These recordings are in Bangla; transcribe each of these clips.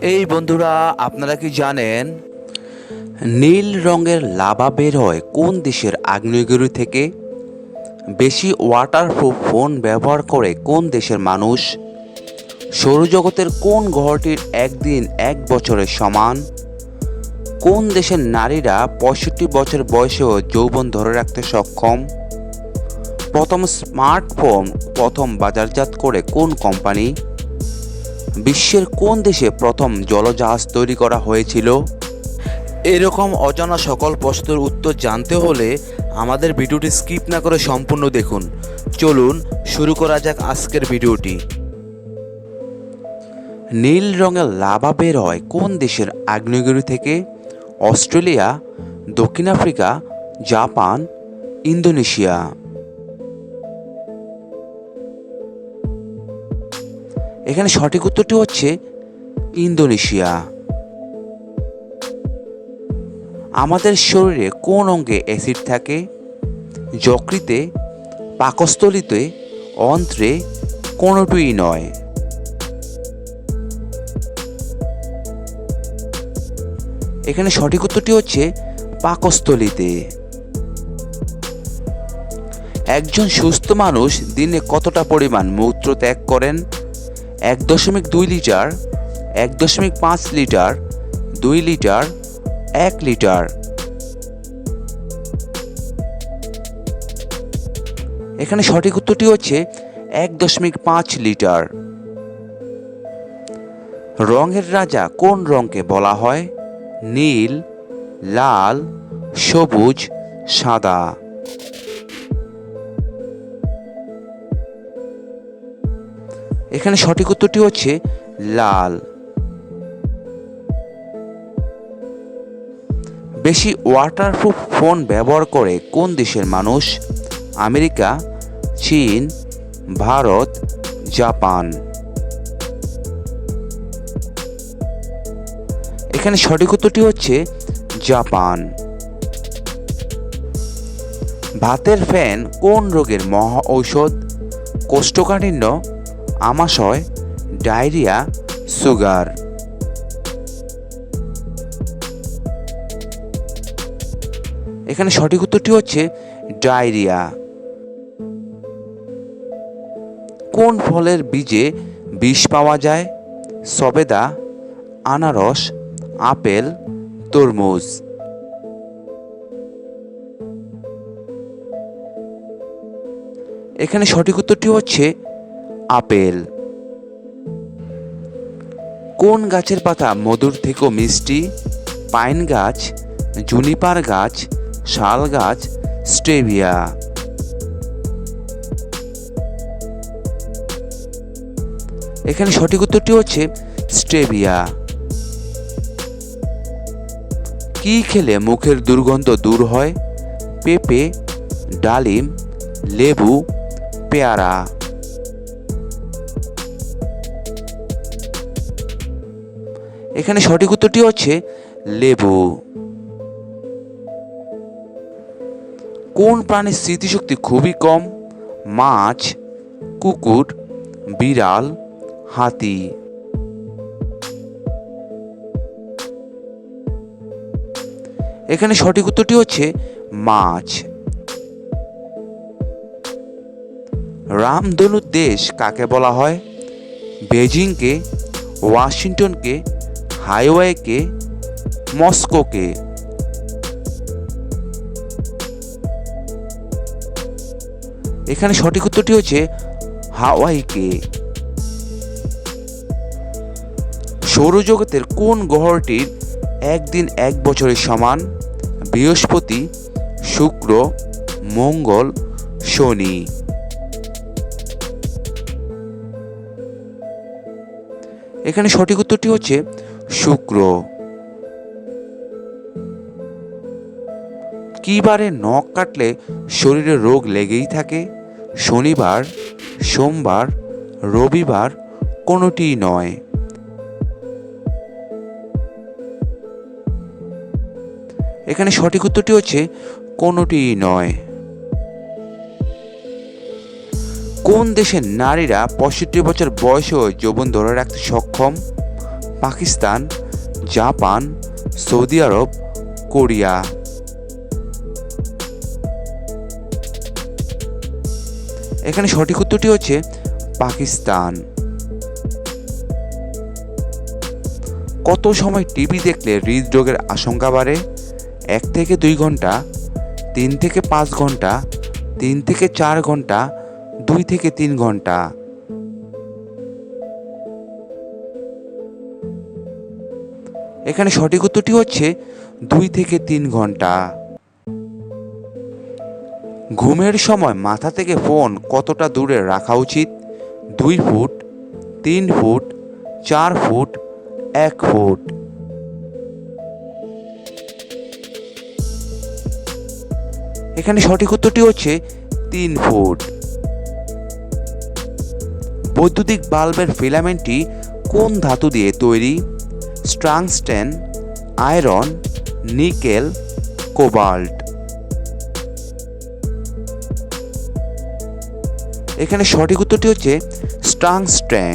এই বন্ধুরা, আপনারা কি জানেন নীল রঙের লাভা বের হয় কোন দেশের আগ্নেয়গিরি থেকে? বেশি ওয়াটারপ্রুফ ফোন ব্যবহার করে কোন দেশের মানুষ? সৌরজগতের কোন গ্রহটির একদিন এক বছরের সমান? কোন দেশের নারীরা পঁয়ষট্টি বছর বয়সেও যৌবন ধরে রাখতে সক্ষম? প্রথম স্মার্টফোন প্রথম বাজারজাত করে কোন কোম্পানি বিশ্বের কোন দেশে প্রথম জলজাহাজ তৈরি করা হয়েছিল? এরকম অজানা সকল প্রশ্নের উত্তর জানতে হলে আমাদের ভিডিওটি স্কিপ না করে সম্পূর্ণ দেখুন। চলুন, শুরু করা যাক আজকের ভিডিওটি। নীল রঙের লাভা বের হয় কোন দেশের আগ্নেয়গিরি থেকে? অস্ট্রেলিয়া, দক্ষিণ আফ্রিকা, জাপান, ইন্দোনেশিয়া। এখানে সঠিক উত্তরটি হচ্ছে ইন্দোনেশিয়া। আমাদের শরীরে কোন অঙ্গে অ্যাসিড থাকে? যকৃতে, পাকস্থলিতে, অন্ত্রে, কোনোটিই নয়। এখানে সঠিক উত্তরটি হচ্ছে পাকস্থলিতে। একজন সুস্থ মানুষ দিনে কতটা পরিমাণ মূত্র ত্যাগ করেন? এক দশমিক দুই লিটার, এক দশমিক পাঁচ লিটার, দুই লিটার, এক লিটার। এখানে সঠিক উত্তরটি হচ্ছে এক দশমিক পাঁচ লিটার। রঙের রাজা কোন রঙকে বলা হয়? নীল, লাল, সবুজ, সাদা। এখানে সঠিক উত্তরটি হচ্ছে লাল। বেশি ওয়াটারপ্রুফ ফোন ব্যবহার করে কোন দেশের মানুষ? আমেরিকা, চীন, ভারত, জাপান। এখানে সঠিক উত্তরটি হচ্ছে জাপান। ভাতের ফ্যান কোন রোগের মহা ঔষধ? কোষ্ঠকাঠিন্য আমাশয়, ডায়রিয়া, সুগার। এখানে সঠিক উত্তরটি হচ্ছে ডায়রিয়া। কোন ফলের বীজে বিষ পাওয়া যায়? সবেদা, আনারস, আপেল, তরমুজ। এখানে সঠিক উত্তরটি হচ্ছে আপেল। কোন গাছের পাতা মধুর থেকেও মিষ্টি? পাইন গাছ, জুনিপার গাছ, শাল গাছ, স্টেভিয়া। এখানে সঠিক উত্তরটি হচ্ছে স্টেভিয়া। কি খেলে মুখের দুর্গন্ধ দূর হয়? পেঁপে, ডালিম, লেবু, পেয়ারা। এখানে সঠিক উত্তরটি হচ্ছে লেবু। কোন প্রাণীর স্মৃতিশক্তি খুবই কম? মাছ, কুকুর, বিড়াল, হাতি। এখানে সঠিক উত্তরটি হচ্ছে মাছ। রামধনুর দেশ কাকে বলা হয়? বেজিংকে ওয়াশিংটনকে হাইওয়েকে, মস্কোকে। এখানে সঠিক উত্তরটি হচ্ছে হাওয়াইকে। সৌরজগতের কোন গ্রহটির একদিন এক বছরের সমান? বৃহস্পতি, শুক্র, মঙ্গল, শনি। এখানে সঠিক উত্তরটি হচ্ছে শুক্র। কি বারে নখ কাটলে শরীরে রোগ লেগেই থাকে। শনিবার, সোমবার, রবিবার কোনোটিই নয়। এখানে সঠিক উত্তরটি হচ্ছে কোনোটিই নয়। কোন দেশের নারীরা পঁয়ষট্টি বছর বয়সেও যৌবন ধরে রাখতে সক্ষম? Pakistan, Japan, Saudi Arab, Korea. এখানে সঠিক উত্তরটি হচ্ছে পাকিস্তান। কত সময় টিভি দেখলে হৃদরোগের আশঙ্কা বাড়ে? এক থেকে দুই ঘণ্টা, তিন থেকে পাঁচ ঘণ্টা, তিন থেকে চার ঘণ্টা, দুই থেকে তিন ঘণ্টা। এখানে সঠিক উত্তরটি হচ্ছে দুই থেকে তিন ঘণ্টা। ঘুমের সময় মাথা থেকে ফোন কতটা দূরে রাখা উচিত? দুই ফুট, তিন ফুট, চার ফুট, এক ফুট। এখানে সঠিক উত্তরটি হচ্ছে তিন ফুট। বৈদ্যুতিক বাল্বের ফিলামেন্টটি কোন ধাতু দিয়ে তৈরি? Tungsten, iron, nickel, cobalt. এখানে সঠিক উত্তরটি হচ্ছে স্ট্রাংস্ট্যাং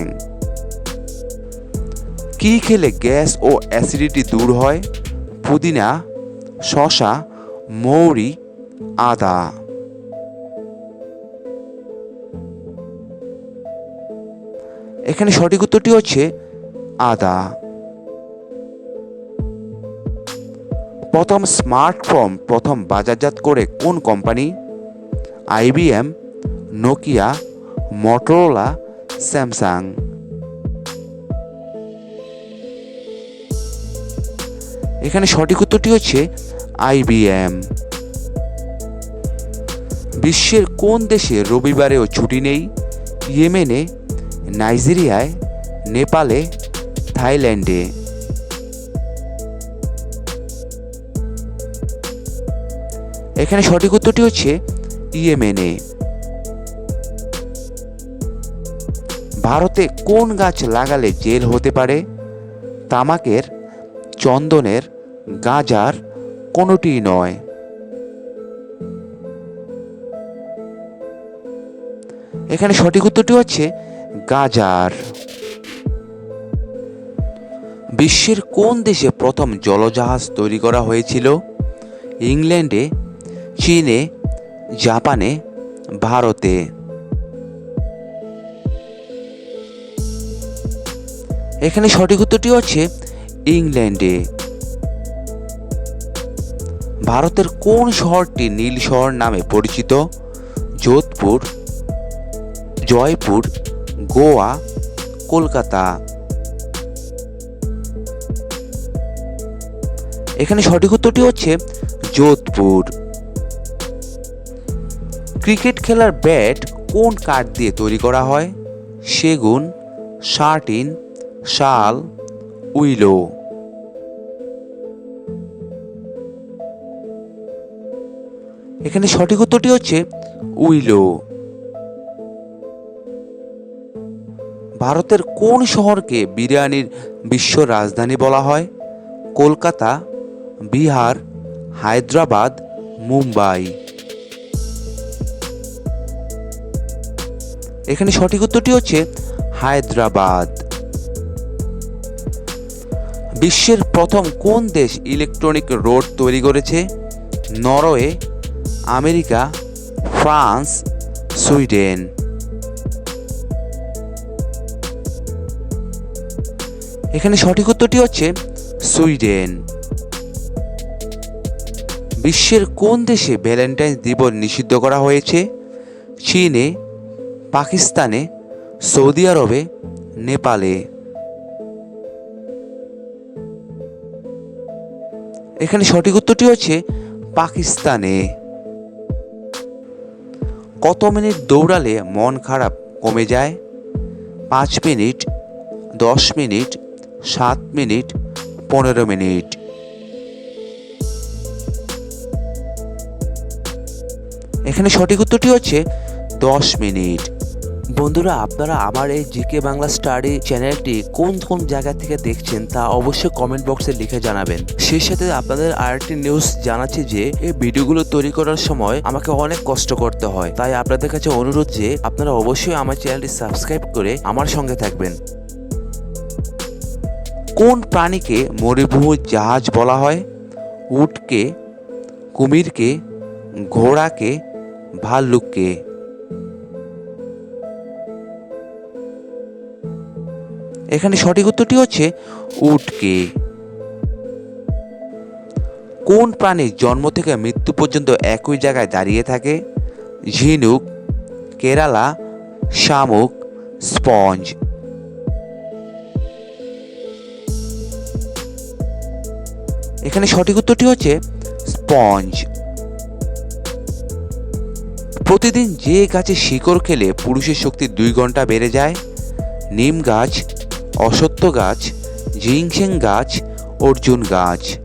কি খেলে গ্যাস ও অ্যাসিডিটি দূর হয়? পুদিনা শশা মৌরি, আদা। এখানে সঠিক উত্তরটি হচ্ছে আদা। প্রথম স্মার্টফোন প্রথম বাজারজাত করে কোন company? IBM Nokia, Motorola, Samsung. এখানে সঠিক উত্তরটি হচ্ছে আইবিএম বিশ্বের কোন দেশে রবিবারেও ছুটি নেই? ইয়েমেনে, নাইজেরিয়ায়, নেপালে, থাইল্যান্ডে। এখানে সঠিক উত্তরটি হচ্ছে ইয়েমেনে। ভারতে কোন গাছ লাগালে জেল হতে পারে? তামাকের, চন্দনের, গাজার কোনোটিই নয়। এখানে সঠিক উত্তরটি হচ্ছে গাজার। বিশ্বের কোন দেশে প্রথম জলজাহাজ তৈরি করা হয়েছিল? ইংল্যান্ডে চীনে, জাপানে, ভারতে। এখানে সঠিক উত্তরটি হচ্ছে ইংল্যান্ডে। ভারতের কোন শহরটি নীল শহর নামে পরিচিত? যোধপুর, জয়পুর, গোয়া, কলকাতা। এখানে সঠিক উত্তরটি হচ্ছে যোধপুর। ক্রিকেট খেলার ব্যাট কোন কাঠ দিয়ে তৈরি করা হয়? সেগুন শার্টিন শাল, উইলো। এখানে সঠিক উত্তরটি হচ্ছে উইলো। ভারতের কোন শহরকে বিরিয়ানির বিশ্ব রাজধানী বলা হয়? কলকাতা, বিহার, হায়দ্রাবাদ, মুম্বাই। এখানে সঠিক উত্তরটি হচ্ছে হায়দ্রাবাদ। বিশ্বের প্রথম কোন দেশ ইলেকট্রনিক রোড তৈরি করেছে? Norway, America, France, Sweden. এখানে সঠিক উত্তরটি হচ্ছে সুইডেন। বিশ্বের কোন দেশে ভ্যালেন্টাইন্স দিবস নিষিদ্ধ করা হয়েছে? চীনে পাকিস্তানে, সৌদি আরবে, নেপালে। এখানে সঠিক উত্তরটি হচ্ছে পাকিস্তানে। কত মিনিট দৌড়ালে মন খারাপ কমে যায়? পাঁচ মিনিট, দশ মিনিট, সাত মিনিট, পনেরো মিনিট। এখানে সঠিক উত্তরটি হচ্ছে দশ মিনিট। বন্ধুরা, আপনারা আমার এই জিকে বাংলা স্টাডি চ্যানেলটি কোন কোন জায়গা থেকে দেখছেন তা অবশ্যই কমেন্ট বক্সে লিখে জানাবেন। সেই সাথে আপনাদের আরেকটি নিউজ জানাচ্ছি যে, এই ভিডিওগুলো তৈরি করার সময় আমাকে অনেক কষ্ট করতে হয়। তাই আপনাদের কাছে অনুরোধ যে, আপনারা অবশ্যই আমার চ্যানেলটি সাবস্ক্রাইব করে আমার সঙ্গে থাকবেন। কোন প্রাণীকে মরিভূ জাহাজ বলা হয়? উটকে, কুমিরকে, ঘোড়াকে, ভাল্লুককে? এখানে সঠিক উত্তরটি হচ্ছে উটকে। কোন প্রাণী জন্ম থেকে মৃত্যু পর্যন্ত একই জায়গায় দাঁড়িয়ে থাকে? ঝিনুক, কেরালা, শামুক, স্পঞ্জ। এখানে সঠিক উত্তরটি হচ্ছে স্পঞ্জ। প্রতিদিন যে গাছে শিকড় খেলে পুরুষের শক্তি দুই ঘণ্টা বেড়ে যায়, নিম গাছ অসত্য গাছ, জিংসেং গাছ, অর্জুন গাছ।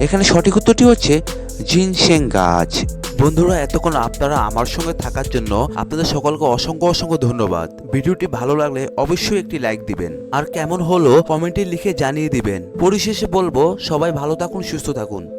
এখানে সঠিক উত্তরটি হচ্ছে জিনসেং গাছ। বন্ধুরা, এতক্ষণ আপনারা আমার সঙ্গে থাকার জন্য আপনাদের সকলকে অসংখ্য অসংখ্য ধন্যবাদ। ভিডিওটি ভালো লাগলে অবশ্যই একটি লাইক দিবেন। আর কেমন হলো কমেন্টে লিখে জানিয়ে দিবেন। পরিশেষে বলব, সবাই ভালো থাকুন, সুস্থ থাকুন।